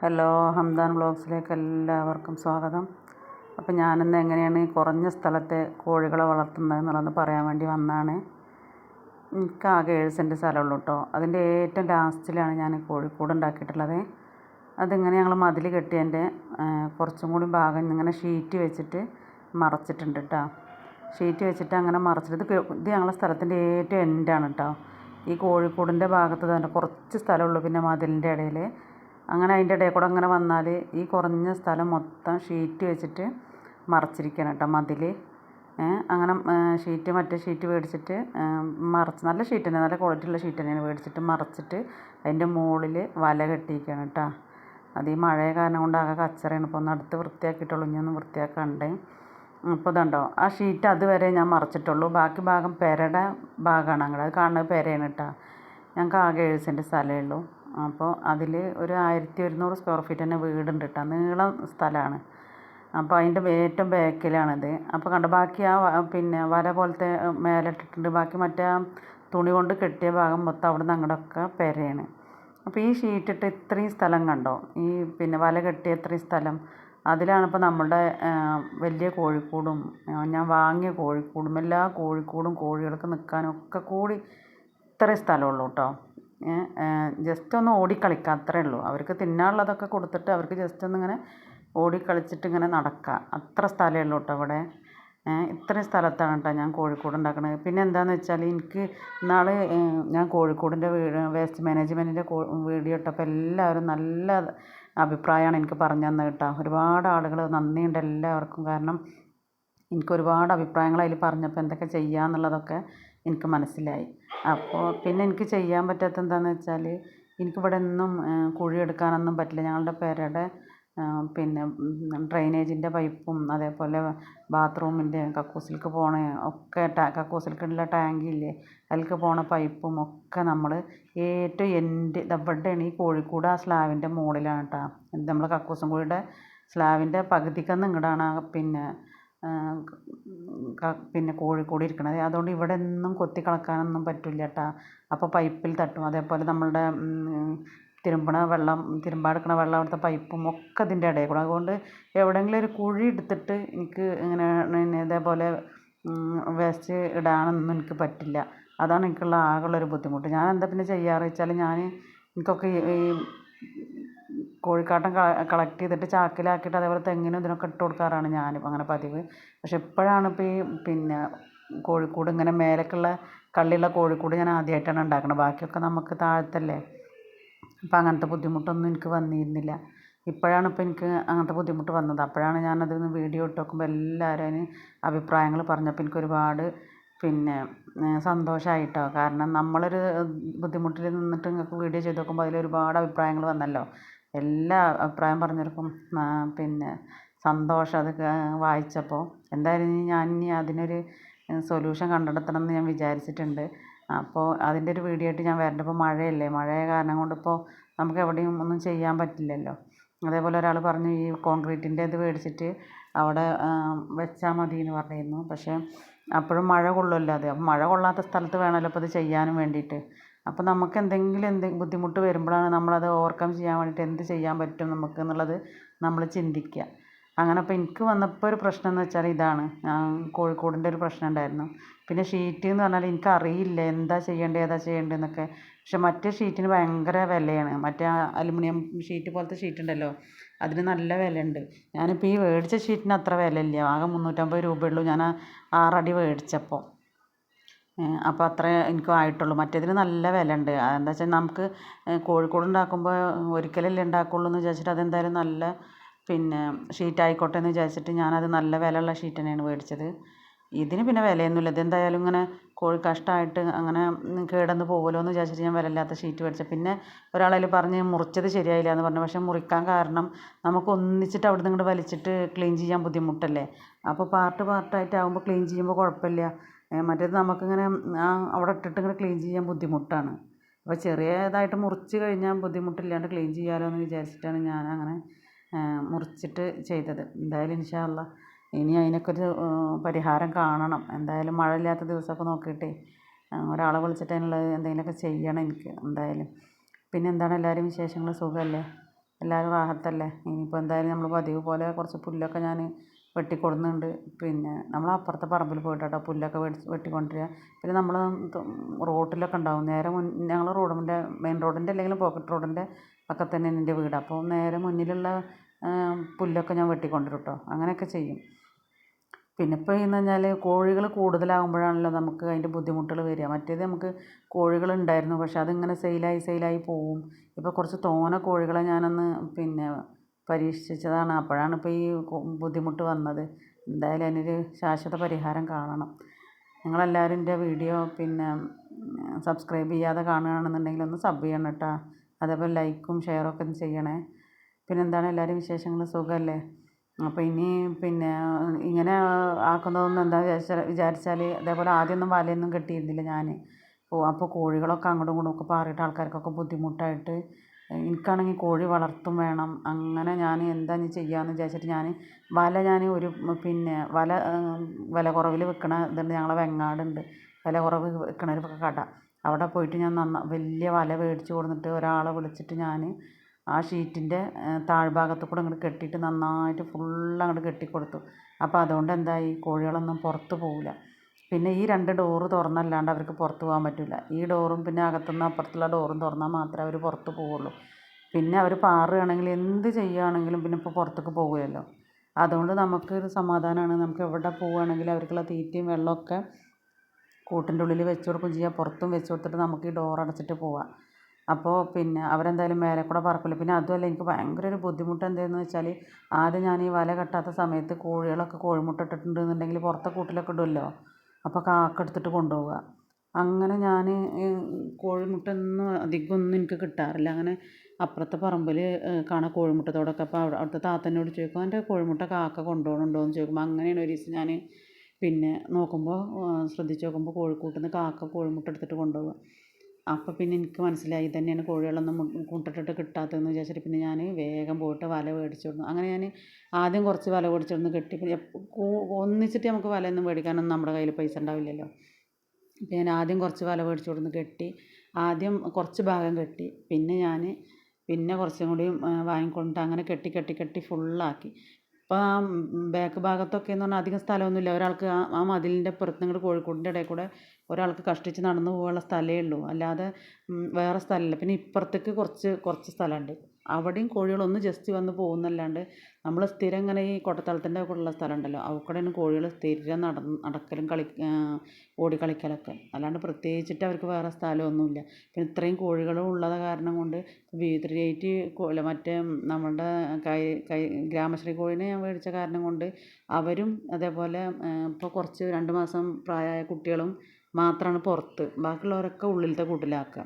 Hello Hamdan ബ്ലോഗ്സിലേക്ക് എല്ലാവർക്കും സ്വാഗതം. അപ്പോൾ ഞാനിന്ന് എങ്ങനെയാണ് കുറഞ്ഞ സ്ഥലത്തെ കോഴികളെ വളർത്തുന്നത് എന്നുള്ളത് പറയാൻ വേണ്ടി വന്നതാണ്. എനിക്ക് ആകെ ഏഴ് സെന്റ് സ്ഥലമുള്ളൂ കേട്ടോ. അതിന്റെ ഏറ്റവും ലാസ്റ്റിലാണ് ഞാൻ കോഴിക്കൂട് ഉണ്ടാക്കിയിട്ടുള്ളത്. അതിങ്ങനെ ഞങ്ങൾ മതിൽ കെട്ടിയതിന്റെ കുറച്ചും കൂടി ഭാഗം ഇങ്ങനെ ഷീറ്റ് വെച്ചിട്ട് മറച്ചിട്ടുണ്ട് കേട്ടോ. ഷീറ്റ് വെച്ചിട്ട് അങ്ങനെ മറച്ചിട്ട് ഇത് ഇത് ഞങ്ങളുടെ സ്ഥലത്തിന്റെ ഏറ്റവും എൻഡാണ് കേട്ടോ. ഈ കോഴിക്കൂടിന്റെ ഭാഗത്ത് തന്നെ കുറച്ച് സ്ഥലമുള്ളൂ പിന്നെ മതിലിന്റെ ഇടയിൽ. അങ്ങനെ അതിന്റെ ഇടയിൽ കൂടെ അങ്ങനെ വന്നാൽ ഈ കുറഞ്ഞ സ്ഥലം മൊത്തം ഷീറ്റ് വെച്ചിട്ട് മറച്ചിരിക്കുകയാണ് കേട്ടോ മതിൽ. അങ്ങനെ ഷീറ്റ് മറ്റേ ഷീറ്റ് മേടിച്ചിട്ട് മറച്ച് നല്ല ഷീറ്റ് തന്നെ നല്ല ക്വാളിറ്റി ഉള്ള ഷീറ്റ് തന്നെയാണ് മേടിച്ചിട്ട് മറച്ചിട്ട് അതിന്റെ മുകളിൽ വല കെട്ടിയിരിക്കുകയാണ് കേട്ടോ. അത് ഈ മഴ കാരണം കൊണ്ട് ആകെ കച്ചറയാണ്. ഇപ്പോൾ ഒന്ന് അടുത്ത് വൃത്തിയാക്കിയിട്ടുള്ളൂ ഇനി വൃത്തിയാക്കാണ്ട്. ഇപ്പോൾ ഇതുണ്ടോ? ആ ഷീറ്റ് അതുവരെ ഞാൻ മറച്ചിട്ടുള്ളൂ. ബാക്കി ഭാഗം പെരയുടെ ഭാഗമാണ് അങ്ങനെ അത് കാണുന്നത് പെരയാണ് കേട്ടോ. ഞങ്ങൾക്ക് ആകെ ഏഴ് സെന്റ് സ്ഥലമേ ഉള്ളൂ. അപ്പോൾ അതിൽ ഒരു ആയിരത്തി ഒരുന്നൂറ് സ്ക്വയർ ഫീറ്റ് തന്നെ വീടുണ്ട് കേട്ടോ. നീളം സ്ഥലമാണ്. അപ്പോൾ അതിന്റെ ഏറ്റവും ബാക്കിലാണിത്. അപ്പോൾ കണ്ട ബാക്കി ആ പിന്നെ വല പോലത്തെ മേലെ ഇട്ടിട്ടുണ്ട് ബാക്കി മറ്റേ തുണി കൊണ്ട് കെട്ടിയ ഭാഗം മൊത്തം അവിടെ നിന്ന് അങ്ങോട്ടൊക്കെ പെരയാണ്. അപ്പോൾ ഈ ഷീറ്റിട്ട് ഇത്രയും സ്ഥലം കണ്ടോ? ഈ പിന്നെ വല കെട്ടിയ ഇത്രയും സ്ഥലം. അതിലാണ് ഇപ്പോൾ നമ്മളുടെ വലിയ കോഴിക്കൂടും ഞാൻ വാങ്ങിയ കോഴിക്കൂടും എല്ലാ കോഴിക്കൂടും കോഴികൾക്ക് നിൽക്കാനൊക്കെ കൂടി ഇത്രയും സ്ഥലമുള്ളൂ കേട്ടോ. ജസ്റ്റ് ഒന്ന് ഓടിക്കളിക്കുക അത്രേ ഉള്ളൂ. അവർക്ക് തിന്നാനുള്ളതൊക്കെ കൊടുത്തിട്ട് അവർക്ക് ജസ്റ്റ് ഒന്ന് ഇങ്ങനെ ഓടിക്കളിച്ചിട്ട് ഇങ്ങനെ നടക്കുക അത്ര സ്ഥലമേ ഉള്ളൂ കേട്ടോ ഇവിടെ ഇത്രയും സ്ഥലത്താണ് കേട്ടോ ഞാൻ കോഴിക്കോട് ഉണ്ടാക്കുന്നത് പിന്നെ എന്താണെന്ന് വെച്ചാൽ എനിക്ക് ഇന്നാൾ ഞാൻ കോഴിക്കൂടിന്റെ വേസ്റ്റ് മാനേജ്മെന്റിന്റെ വീഡിയോ ഇട്ടപ്പോൾ എല്ലാവരും നല്ല അഭിപ്രായമാണ് എനിക്ക് പറഞ്ഞു തന്നത് കേട്ടോ. ഒരുപാട് ആളുകൾ നന്ദിയുണ്ട് എല്ലാവർക്കും. കാരണം എനിക്ക് ഒരുപാട് അഭിപ്രായങ്ങൾ അതിൽ പറഞ്ഞപ്പോൾ എന്തൊക്കെ ചെയ്യാമെന്നുള്ളതൊക്കെ എനിക്ക് മനസ്സിലായി. അപ്പോൾ പിന്നെ എനിക്ക് ചെയ്യാൻ പറ്റാത്ത എന്താണെന്ന് വെച്ചാൽ എനിക്കിവിടെ ഒന്നും കുഴി എടുക്കാനൊന്നും പറ്റില്ല. ഞങ്ങളുടെ പെരയുടെ പിന്നെ ഡ്രെയിനേജിന്റെ പൈപ്പും അതേപോലെ ബാത്റൂമിന്റെ കക്കൂസിലേക്ക് പോണ ഒക്കെ കക്കൂസിലേക്കുള്ള ടാങ്കില്ലേ അതിലേക്ക് പോണ പൈപ്പും ഒക്കെ നമ്മൾ ഏറ്റവും എൻഡ് ഇവിടെയാണ് ഈ കോഴിക്കൂട് ആ സ്ലാവിന്റെ മുകളിലാണ് കേട്ടോ നമ്മൾ കക്കൂസും കൂടിയുടെ സ്ലാവിന്റെ പകുതിക്കന്ന് ഇങ്ങോട്ടാണ് ആ പിന്നെ പിന്നെ കോഴിക്കൂട് ഇരിക്കണത്. അതുകൊണ്ട് ഇവിടെ ഒന്നും കൊത്തി കളക്കാനൊന്നും പറ്റില്ല കേട്ടോ അപ്പോൾ പൈപ്പിൽ തട്ടും. അതേപോലെ നമ്മളുടെ തിരുമ്പണ വെള്ളം തിരുമ്പാടുക്കണ വെള്ളം അവിടുത്തെ പൈപ്പും ഒക്കെ ഇതിന്റെ ഇടയിൽ കൂടെ അതുകൊണ്ട് എവിടെയെങ്കിലും ഒരു കുഴി എടുത്തിട്ട് എനിക്ക് ഇങ്ങനെ പിന്നെ ഇതേപോലെ വേസ്റ്റ് ഇടാനൊന്നും എനിക്ക് പറ്റില്ല. അതാണ് എനിക്കുള്ള ആകെയുള്ളൊരു ബുദ്ധിമുട്ട്. ഞാൻ എന്താ പിന്നെ ചെയ്യാറ് വെച്ചാൽ ഞാൻ എനിക്കൊക്കെ ഈ കോഴിക്കാട്ടം കളക്ട് ചെയ്തിട്ട് ചാക്കിലാക്കിയിട്ട് അതേപോലെ തെങ്ങിനും ഇതിനൊക്കെ ഇട്ട് കൊടുക്കാറാണ് ഞാൻ അങ്ങനെ പതിവ്. പക്ഷെ ഇപ്പോഴാണ് ഇപ്പോൾ ഈ പിന്നെ കോഴിക്കൂട് ഇങ്ങനെ മേലേക്കുള്ള കള്ളിയുള്ള കോഴിക്കൂട് ഞാൻ ആദ്യമായിട്ടാണ് ഉണ്ടാക്കുന്നത് ബാക്കിയൊക്കെ നമുക്ക് താഴത്തല്ലേ. അപ്പം അങ്ങനത്തെ ബുദ്ധിമുട്ടൊന്നും എനിക്ക് വന്നിരുന്നില്ല. ഇപ്പോഴാണ് ഇപ്പോൾ എനിക്ക് അങ്ങനത്തെ ബുദ്ധിമുട്ട് വന്നത്. അപ്പോഴാണ് ഞാനത് വീഡിയോ ഇട്ട് നോക്കുമ്പോൾ എല്ലാവരും അഭിപ്രായങ്ങൾ പറഞ്ഞപ്പോൾ എനിക്ക് ഒരുപാട് പിന്നെ സന്തോഷമായിട്ടോ കാരണം നമ്മളൊരു ബുദ്ധിമുട്ടിൽ നിന്നിട്ട് നിങ്ങൾക്ക് വീഡിയോ ചെയ്ത് നോക്കുമ്പോൾ അതിൽ ഒരുപാട് അഭിപ്രായങ്ങൾ വന്നല്ലോ. എല്ലാ അഭിപ്രായം പറഞ്ഞവർക്കും പിന്നെ സന്തോഷം അത് വായിച്ചപ്പോൾ. എന്തായാലും ഇനി ഞാൻ ഇനി അതിനൊരു സൊല്യൂഷൻ കണ്ടെത്തണം എന്ന് ഞാൻ വിചാരിച്ചിട്ടുണ്ട്. അപ്പോൾ അതിന്റെ ഒരു വീഡിയോ ആയിട്ട് ഞാൻ വരേണ്ടത് ഇപ്പോൾ മഴയല്ലേ. മഴയ കാരണം കൊണ്ട് ഇപ്പോൾ നമുക്ക് എവിടെയും ഒന്നും ചെയ്യാൻ പറ്റില്ലല്ലോ. അതേപോലെ ഒരാൾ പറഞ്ഞു ഈ കോൺക്രീറ്റിന്റെ ഇത് മേടിച്ചിട്ട് അവിടെ വെച്ചാൽ മതി എന്ന് പറഞ്ഞിരുന്നു. പക്ഷേ അപ്പോഴും മഴ കൊള്ളുമല്ലോ. അത് മഴ കൊള്ളാത്ത സ്ഥലത്ത് വേണമല്ലോ അപ്പോൾ ഇത് ചെയ്യാനും വേണ്ടിയിട്ട്. അപ്പോൾ നമുക്ക് എന്തെങ്കിലും എന്തെങ്കിലും ബുദ്ധിമുട്ട് വരുമ്പോഴാണ് നമ്മളത് ഓവർകം ചെയ്യാൻ വേണ്ടിയിട്ട് എന്ത് ചെയ്യാൻ പറ്റും നമുക്ക് എന്നുള്ളത് നമ്മൾ ചിന്തിക്കുക അങ്ങനെ അപ്പോൾ എനിക്ക് വന്നപ്പോൾ ഒരു പ്രശ്നം എന്ന് വെച്ചാൽ ഇതാണ്. കോഴിക്കോടിന്റെ ഒരു പ്രശ്നം ഉണ്ടായിരുന്നു. പിന്നെ ഷീറ്റ് എന്ന് പറഞ്ഞാൽ എനിക്ക് അറിയില്ല എന്താ ചെയ്യേണ്ടത് ഏതാ ചെയ്യേണ്ടതെന്നൊക്കെ പക്ഷെ മറ്റേ ഷീറ്റിന് ഭയങ്കര വിലയാണ്. മറ്റേ അലുമിനിയം ഷീറ്റ് പോലത്തെ ഷീറ്റ് ഉണ്ടല്ലോ അതിന് നല്ല വിലയുണ്ട്. ഞാനിപ്പോൾ ഈ മേടിച്ച ഷീറ്റിന് അത്ര വിലയില്ല. ആകെ മുന്നൂറ്റമ്പത് രൂപയുള്ളൂ ഞാൻ ആറടി മേടിച്ചപ്പോൾ അപ്പോൾ അത്രേ എനിക്ക് ആയിട്ടുള്ളൂ. മറ്റേതിന് നല്ല വില ഉണ്ട് എന്താ വെച്ചാൽ നമുക്ക് കോഴിക്കോട് ഉണ്ടാക്കുമ്പോൾ ഒരിക്കലല്ലേ ഉണ്ടാക്കുള്ളൂ എന്ന് വിചാരിച്ചിട്ട് അതെന്തായാലും നല്ല പിന്നെ ഷീറ്റ് ആയിക്കോട്ടെ എന്ന് വിചാരിച്ചിട്ട് ഞാനത് നല്ല വിലയുള്ള ഷീറ്റ് തന്നെയാണ് മേടിച്ചത്. ഇതിന് പിന്നെ വിലയൊന്നുമില്ല. ഇതെന്തായാലും ഇങ്ങനെ കോഴി കഷ്ടമായിട്ട് അങ്ങനെ കേടന്ന് പോകുമല്ലോ എന്ന് വിചാരിച്ചിട്ട് ഞാൻ വിലയില്ലാത്ത ഷീറ്റ് മേടിച്ചത്. പിന്നെ ഒരാളതിൽ പറഞ്ഞ് മുറിച്ചത് ശരിയായില്ല എന്ന് പറഞ്ഞു. പക്ഷേ മുറിക്കാൻ കാരണം നമുക്ക് ഒന്നിച്ചിട്ട് അവിടെ നിന്ന് ഇങ്ങോട്ട് വലിച്ചിട്ട് ക്ലീൻ ചെയ്യാൻ ബുദ്ധിമുട്ടല്ലേ? അപ്പോൾ പാർട്ട് പാർട്ടായിട്ടാകുമ്പോൾ ക്ലീൻ ചെയ്യുമ്പോൾ കുഴപ്പമില്ല. മറ്റേത് നമുക്കിങ്ങനെ അവിടെ ഇട്ടിട്ട് ഇങ്ങനെ ക്ലീൻ ചെയ്യാൻ ബുദ്ധിമുട്ടാണ്. അപ്പോൾ ചെറിയതായിട്ട് മുറിച്ച് കഴിഞ്ഞാൽ ബുദ്ധിമുട്ടില്ലാണ്ട് ക്ലീൻ ചെയ്യാമല്ലോ എന്ന് വിചാരിച്ചിട്ടാണ് ആ, മുറിച്ചിട്ട് ചെയ്തത്. എന്തായാലും ഇൻഷാ അള്ളാ ഇനി അതിനൊക്കെ ഒരു പരിഹാരം കാണണം. എന്തായാലും മഴ ഇല്ലാത്ത ദിവസമൊക്കെ നോക്കിയിട്ടേ ഒരാളെ വിളിച്ചിട്ട് അതിനുള്ള എന്തെങ്കിലുമൊക്കെ ചെയ്യണം എനിക്ക് എന്തായാലും. പിന്നെ എന്താണ് എല്ലാവരും വിശേഷങ്ങൾ? സുഖമല്ലേ? എല്ലാവരും റാഹത്തല്ലേ? ഇനിയിപ്പോൾ എന്തായാലും നമ്മൾ പതിവ് പോലെ കുറച്ച് പുല്ലൊക്കെ ഞാൻ വെട്ടിക്കൊടുന്നുണ്ട്. പിന്നെ നമ്മൾ അപ്പുറത്തെ പറമ്പിൽ പോയിട്ട് കേട്ടോ പുല്ലൊക്കെ വെട്ടി വെട്ടിക്കൊണ്ടുവരിക പിന്നെ നമ്മൾ റോട്ടിലൊക്കെ ഉണ്ടാവും. നേരെ ഞങ്ങൾ റോഡിന്റെ മെയിൻ റോഡിന്റെ അല്ലെങ്കിൽ പോക്കറ്റ് റോഡിന്റെ ഒക്കെ തന്നെ എന്റെ വീട്. അപ്പോൾ നേരെ മുന്നിലുള്ള പുല്ലൊക്കെ ഞാൻ വെട്ടിക്കൊണ്ടുവരും കേട്ടോ അങ്ങനെയൊക്കെ ചെയ്യും. പിന്നെ ഇപ്പോൾ എന്ന് പറഞ്ഞാൽ കോഴികൾ കൂടുതലാകുമ്പോഴാണല്ലോ നമുക്ക് അതിന്റെ ബുദ്ധിമുട്ടുകൾ വരിക. മറ്റേത് നമുക്ക് കോഴികൾ ഉണ്ടായിരുന്നു. പക്ഷെ അതിങ്ങനെ സെയിലായി സെയിലായി പോവും. ഇപ്പോൾ കുറച്ച് തോന കോഴികളെ ഞാനൊന്ന് പിന്നെ പരീക്ഷിച്ചതാണ്. അപ്പോഴാണ് ഇപ്പോൾ ഈ ബുദ്ധിമുട്ട് വന്നത്. എന്തായാലും അതിനൊരു ശാശ്വത പരിഹാരം കാണണം. നിങ്ങളെല്ലാവരും എന്റെ വീഡിയോ പിന്നെ സബ്സ്ക്രൈബ് ചെയ്യാതെ കാണുകയാണെന്നുണ്ടെങ്കിൽ ഒന്ന് സബ് ചെയ്യണം കേട്ടോ. അതേപോലെ ലൈക്കും ഷെയറും ഒക്കെ ചെയ്യണേ. പിന്നെ എന്താണ്? എല്ലാവരും വിശേഷങ്ങൾ? സുഖമല്ലേ? അപ്പോൾ ഇനി പിന്നെ ഇങ്ങനെ ആക്കുന്നതൊന്നും എന്താ വിചാരിച്ചാൽ വിചാരിച്ചാൽ അതേപോലെ ആദ്യമൊന്നും വലയൊന്നും കെട്ടിയിരുന്നില്ല ഞാൻ അപ്പോൾ കോഴികളൊക്കെ അങ്ങോട്ടും ഇങ്ങോട്ടും ഒക്കെ പാറിയിട്ട് ആൾക്കാർക്കൊക്കെ ബുദ്ധിമുട്ടായിട്ട് എനിക്കാണെങ്കിൽ കോഴി വളർത്തും വേണം. അങ്ങനെ ഞാൻ എന്താ ഇനി ചെയ്യാമെന്ന് വിചാരിച്ചിട്ട് ഞാൻ വല ഞാൻ ഒരു പിന്നെ വല വില കുറവിൽ വിൽക്കണ ഇതുണ്ട്. ഞങ്ങളെ വെങ്ങാടുണ്ട്. വില കുറവ് വിൽക്കണ ഒരു കട. അവിടെ പോയിട്ട് ഞാൻ നന്ന വലിയ വല മേടിച്ച് കൊടുത്തിട്ട് ഒരാളെ വിളിച്ചിട്ട് ഞാൻ ആ ഷീറ്റിന്റെ താഴ്ഭാഗത്ത് കൂടെ അങ്ങോട്ട് കെട്ടിയിട്ട് നന്നായിട്ട് ഫുൾ അങ്ങോട്ട് കെട്ടിക്കൊടുത്തു. അപ്പോൾ അതുകൊണ്ട് എന്തായി? കോഴികളൊന്നും പുറത്ത് പോവില്ല. പിന്നെ ഈ രണ്ട് ഡോറ് തുറന്നല്ലാണ്ട് അവർക്ക് പുറത്ത് പോകാൻ പറ്റില്ല ഈ ഡോറും പിന്നെ അകത്തുനിന്ന് അപ്പുറത്തുള്ള ഡോറും തുറന്നാൽ മാത്രമേ അവർ പുറത്ത് പോവുള്ളൂ. പിന്നെ അവർ പാറുകയാണെങ്കിൽ എന്ത് ചെയ്യുകയാണെങ്കിലും പിന്നെ ഇപ്പോൾ പുറത്തേക്ക് പോകില്ലല്ലോ അതുകൊണ്ട് നമുക്കൊരു സമാധാനമാണ്. നമുക്ക് എവിടെ പോവുകയാണെങ്കിലും അവർക്കുള്ള തീറ്റയും വെള്ളമൊക്കെ കൂട്ടിന്റെ ഉള്ളിൽ വെച്ച് കൊടുക്കുകയും ചെയ്യാം. പുറത്തും വെച്ച് കൊടുത്തിട്ട് നമുക്ക് ഈ ഡോർ അടച്ചിട്ട് പോവാം. അപ്പോൾ പിന്നെ അവരെന്തായാലും മേലെ കൂടെ പറക്കില്ല. പിന്നെ അതുമല്ല എനിക്ക് ഭയങ്കര ഒരു ബുദ്ധിമുട്ട് എന്താണെന്ന് വെച്ചാൽ ആദ്യം ഞാൻ ഈ വല കെട്ടാത്ത സമയത്ത് കോഴികളൊക്കെ കോഴിമുട്ട ഇട്ടിട്ടുണ്ടെന്നുണ്ടെങ്കിൽ പുറത്തെ കൂട്ടിലൊക്കെ ഇടുമല്ലോ. അപ്പോൾ കാക്ക എടുത്തിട്ട് കൊണ്ടുപോവുക. അങ്ങനെ ഞാൻ കോഴിമുട്ട ഒന്നും അധികം ഒന്നും എനിക്ക് കിട്ടാറില്ല. അങ്ങനെ അപ്പുറത്തെ പറമ്പിൽ കാണാം കോഴിമുട്ടത്തോടൊക്കെ. അപ്പോൾ അവിടെ അവിടുത്തെ താത്തനോട് ചോദിക്കും എന്റെ കോഴിമുട്ട കാക്ക കൊണ്ടുപോകണുണ്ടോ എന്ന് ചോദിക്കുമ്പോൾ അങ്ങനെയാണ് ഒരു ദിവസം ഞാൻ പിന്നെ നോക്കുമ്പോൾ ശ്രദ്ധിച്ച് നോക്കുമ്പോൾ കോഴിക്കൂട്ടിൽ നിന്ന് കാക്ക കോഴിമുട്ട എടുത്തിട്ട് കൊണ്ടുപോവുക. അപ്പോൾ പിന്നെ എനിക്ക് മനസ്സിലായി ഇതുതന്നെയാണ് കോഴികളൊന്നും കൂട്ടിട്ടിട്ട് കിട്ടാത്തതെന്ന് വിചാരിച്ചിട്ട് പിന്നെ ഞാൻ വേഗം പോയിട്ട് വല മേടിച്ച് അങ്ങനെ ഞാൻ ആദ്യം കുറച്ച് വല മേടിച്ച് കെട്ടി പിന്നെ ഒന്നിച്ചിട്ട് നമുക്ക് വലയൊന്നും മേടിക്കാനൊന്നും നമ്മുടെ കയ്യിൽ പൈസ ഉണ്ടാവില്ലല്ലോ. അപ്പോൾ ഞാൻ ആദ്യം കുറച്ച് വല മേടിച്ചു കൊടുന്ന് കെട്ടി ആദ്യം കുറച്ച് ഭാഗം കെട്ടി പിന്നെ ഞാൻ പിന്നെ കുറച്ചും കൂടി വാങ്ങിക്കൊണ്ട് അങ്ങനെ കെട്ടി കെട്ടി കെട്ടി ഫുള്ളാക്കി ഇപ്പോൾ ആ ബാക്ക് ഭാഗത്തൊക്കെ എന്ന് പറഞ്ഞാൽ അധികം സ്ഥലമൊന്നുമില്ല. ഒരാൾക്ക് ആ ആ മതിലിന്റെ പുറത്ത് ഇങ്ങോട്ട് കോഴിക്കൂടിന്റെ ഇടയിൽ കൂടെ ഒരാൾക്ക് കഷ്ടിച്ച് നടന്നു പോകാനുള്ള സ്ഥലമേ ഉള്ളൂ. അല്ലാതെ വേറെ സ്ഥലമില്ല. പിന്നെ ഇപ്പുറത്തേക്ക് കുറച്ച് കുറച്ച് സ്ഥലമുണ്ട്. അവിടെയും കോഴികളൊന്ന് ജസ്റ്റ് വന്ന് പോകുന്നല്ലാണ്ട് നമ്മൾ സ്ഥിരം ഇങ്ങനെ ഈ കൊട്ടത്തളത്തിന്റെ ഒക്കെ ഉള്ള സ്ഥലം ഉണ്ടല്ലോ അവിടെയാണ് കോഴികൾ സ്ഥിരം നട നടക്കലും കളി ഓടി കളിക്കലൊക്കെ. അല്ലാണ്ട് പ്രത്യേകിച്ചിട്ട് അവർക്ക് വേറെ സ്ഥലമൊന്നുമില്ല. പിന്നെ ഇത്രയും കോഴികളും ഉള്ളത് കാരണം കൊണ്ട് ബി ത്രീ മറ്റേ നമ്മളുടെ കൈ കൈ ഗ്രാമശ്രീ കോഴീനെ ഞാൻ മേടിച്ച കാരണം കൊണ്ട് അവരും അതേപോലെ ഇപ്പോൾ കുറച്ച് രണ്ട് മാസം പ്രായമായ കുട്ടികളും മാത്രമാണ് പുറത്ത്. ബാക്കിയുള്ളവരൊക്കെ ഉള്ളിലത്തെ കൂട്ടിലാക്കുക.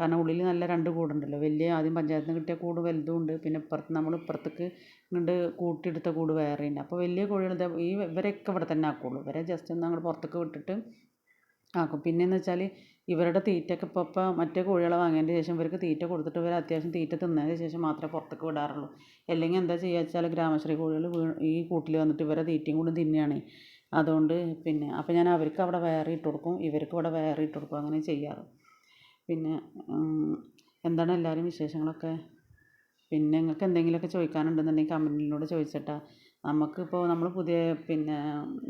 കാരണം ഉള്ളിൽ നല്ല രണ്ട് കൂടുണ്ടല്ലോ. വലിയ ആദ്യം പഞ്ചായത്തിൽ നിന്ന് കിട്ടിയ കൂട് വലുതും ഉണ്ട്. പിന്നെ ഇപ്പുറത്ത് നമ്മൾ ഇപ്പുറത്തേക്ക് ഇങ്ങോട്ട് കൂട്ടിയെടുത്ത കൂട് വേറെയുണ്ട് അപ്പോൾ വലിയ കോഴികൾ ഈ ഇവരെയൊക്കെ ഇവിടെ തന്നെ ആക്കുള്ളൂ. ഇവരെ ജസ്റ്റ് ഒന്ന് അങ്ങോട്ട് പുറത്തേക്ക് വിട്ടിട്ട് ആക്കും. പിന്നെയെന്ന് വെച്ചാൽ ഇവരുടെ തീറ്റയൊക്കെ ഇപ്പോൾ ഇപ്പോൾ മറ്റേ കോഴികളെ വാങ്ങിയതിന്റെ ശേഷം ഇവർക്ക് തീറ്റ കൊടുത്തിട്ട് ഇവർ അത്യാവശ്യം തീറ്റ തിന്നതിന് ശേഷം മാത്രമേ പുറത്തേക്ക് വിടാറുള്ളൂ. അല്ലെങ്കിൽ എന്താ ചെയ്യുക വെച്ചാൽ ഗ്രാമശ്രീ കോഴികൾ ഈ കൂട്ടിൽ വന്നിട്ട് ഇവരെ തീറ്റയും കൂടി തിന്നുകയാണ്. അതുകൊണ്ട് പിന്നെ അപ്പോൾ ഞാൻ അവർക്ക് അവിടെ വേറെ ഇട്ട് കൊടുക്കും. ഇവർക്ക് ഇവിടെ വേറെ ഇട്ട് കൊടുക്കും. അങ്ങനെ ചെയ്യാറ്. പിന്നെ എന്താണ് എല്ലാവരും വിശേഷങ്ങളൊക്കെ? പിന്നെ നിങ്ങൾക്ക് എന്തെങ്കിലുമൊക്കെ ചോദിക്കാനുണ്ടെന്നുണ്ടെങ്കിൽ കമന്റിലൂടെ ചോദിച്ചിട്ടാ. നമുക്കിപ്പോൾ നമ്മൾ പുതിയ പിന്നെ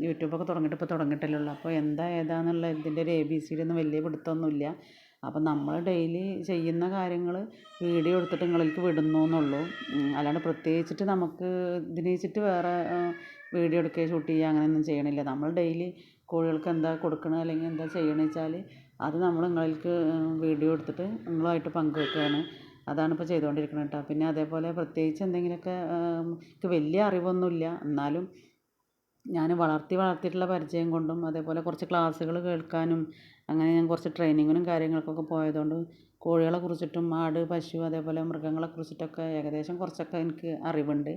യൂട്യൂബൊക്കെ തുടങ്ങിയിട്ട് ഇപ്പോൾ തുടങ്ങിയിട്ടല്ലേ ഉള്ളൂ അപ്പോൾ എന്താ ഏതാന്നുള്ള ഇതിന്റെ ഒരു എ ബി സി ഡി ഒന്നും വലിയ പിടുത്തമൊന്നുമില്ല. അപ്പം നമ്മൾ ഡെയിലി ചെയ്യുന്ന കാര്യങ്ങൾ വീഡിയോ എടുത്തിട്ട് നിങ്ങളിലേക്ക് വിടുന്നു എന്നുള്ളൂ അല്ലാണ്ട് പ്രത്യേകിച്ചിട്ട് നമുക്ക് ഇതിനെ വെച്ചിട്ട് വേറെ വീഡിയോ എടുക്കുക ഷൂട്ട് ചെയ്യുക അങ്ങനെയൊന്നും ചെയ്യണില്ല. നമ്മൾ ഡെയിലി കോഴികൾക്ക് എന്താ കൊടുക്കണത് അല്ലെങ്കിൽ എന്താ ചെയ്യണമെന്ന് വെച്ചാൽ അത് നമ്മൾ നിങ്ങൾക്ക് വീഡിയോ എടുത്തിട്ട് നിങ്ങളുമായിട്ട് പങ്കുവെക്കുകയാണ്. അതാണ് ഇപ്പോൾ ചെയ്തുകൊണ്ടിരിക്കുന്നത് കേട്ടോ. പിന്നെ അതേപോലെ പ്രത്യേകിച്ച് എന്തെങ്കിലുമൊക്കെ എനിക്ക് വലിയ അറിവൊന്നുമില്ല. എന്നാലും ഞാൻ വളർത്തി വളർത്തിയിട്ടുള്ള പരിചയം കൊണ്ടും അതേപോലെ കുറച്ച് ക്ലാസ്സുകൾ കേൾക്കാനും അങ്ങനെ ഞാൻ കുറച്ച് ട്രെയിനിങ്ങിനും കാര്യങ്ങൾക്കൊക്കെ പോയതുകൊണ്ട് കോഴികളെ കുറിച്ചിട്ടും ആട് പശു അതേപോലെ മൃഗങ്ങളെ കുറിച്ചിട്ടൊക്കെ ഏകദേശം കുറച്ചൊക്കെ എനിക്ക് അറിവുണ്ട്.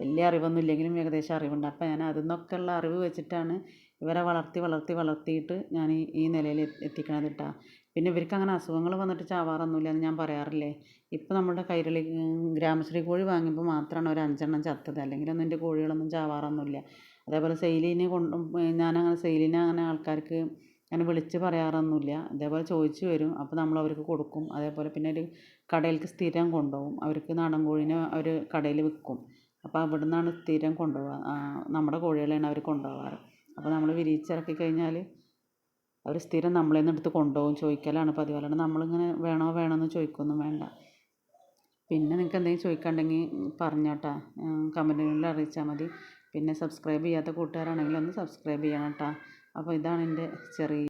വലിയ അറിവൊന്നും ഇല്ലെങ്കിലും ഏകദേശം അറിവുണ്ട്. അപ്പോൾ ഞാൻ അതിൽ നിന്നൊക്കെയുള്ള അറിവ് വെച്ചിട്ടാണ് ഇവരെ വളർത്തി വളർത്തി വളർത്തിയിട്ട് ഞാൻ ഈ ഈ നിലയിൽ എത്തിക്കണത് കേട്ടോ പിന്നെ ഇവർക്ക് അങ്ങനെ അസുഖങ്ങൾ വന്നിട്ട് ചാവാറൊന്നുമില്ല എന്ന് ഞാൻ പറയാറില്ലേ? ഇപ്പോൾ നമ്മുടെ കൈരളി ഗ്രാമശ്രീ കോഴി വാങ്ങിയപ്പോൾ മാത്രമാണ് ഒരു അഞ്ചെണ്ണം ചത്തത്. അല്ലെങ്കിലൊന്നും എന്റെ കോഴികളൊന്നും ചാവാറൊന്നുമില്ല. അതേപോലെ സെയിലിനെ കൊണ്ട് ഞാനങ്ങനെ സെയിലിനെ അങ്ങനെ ആൾക്കാർക്ക് അങ്ങനെ വിളിച്ച് പറയാറൊന്നുമില്ല. അതേപോലെ ചോദിച്ചു വരും. അപ്പോൾ നമ്മൾ അവർക്ക് കൊടുക്കും. അതേപോലെ പിന്നെ ഒരു കടയിലേക്ക് സ്ഥിരം കൊണ്ടുപോകും. അവർക്ക് നാടൻ കോഴീനെ അവർ കടയിൽ വിൽക്കും. അപ്പോൾ അവിടെ നിന്നാണ് സ്ഥിരം കൊണ്ടുപോവുക നമ്മുടെ കോഴികളെയാണ് അവർ കൊണ്ടുപോവാറ്. അപ്പോൾ നമ്മൾ വിരിയിച്ചിറക്കി കഴിഞ്ഞാൽ അവർ സ്ഥിരം നമ്മളെ നിന്ന് എടുത്ത് കൊണ്ടുപോകും. ചോദിക്കലാണ് പതിവ്. അല്ലാണ്ട് നമ്മളിങ്ങനെ വേണോ വേണോ എന്ന് ചോദിക്കുകയൊന്നും വേണ്ട. പിന്നെ നിങ്ങൾക്ക് എന്തെങ്കിലും ചോദിക്കാനുണ്ടെങ്കിൽ പറഞ്ഞോട്ടാ. കമന്റുകളിൽ അറിയിച്ചാൽ മതി. പിന്നെ സബ്സ്ക്രൈബ് ചെയ്യാത്ത കൂട്ടുകാരാണെങ്കിൽ ഒന്ന് സബ്സ്ക്രൈബ് ചെയ്യണം കേട്ടോ അപ്പോൾ ഇതാണ് എന്റെ ചെറിയ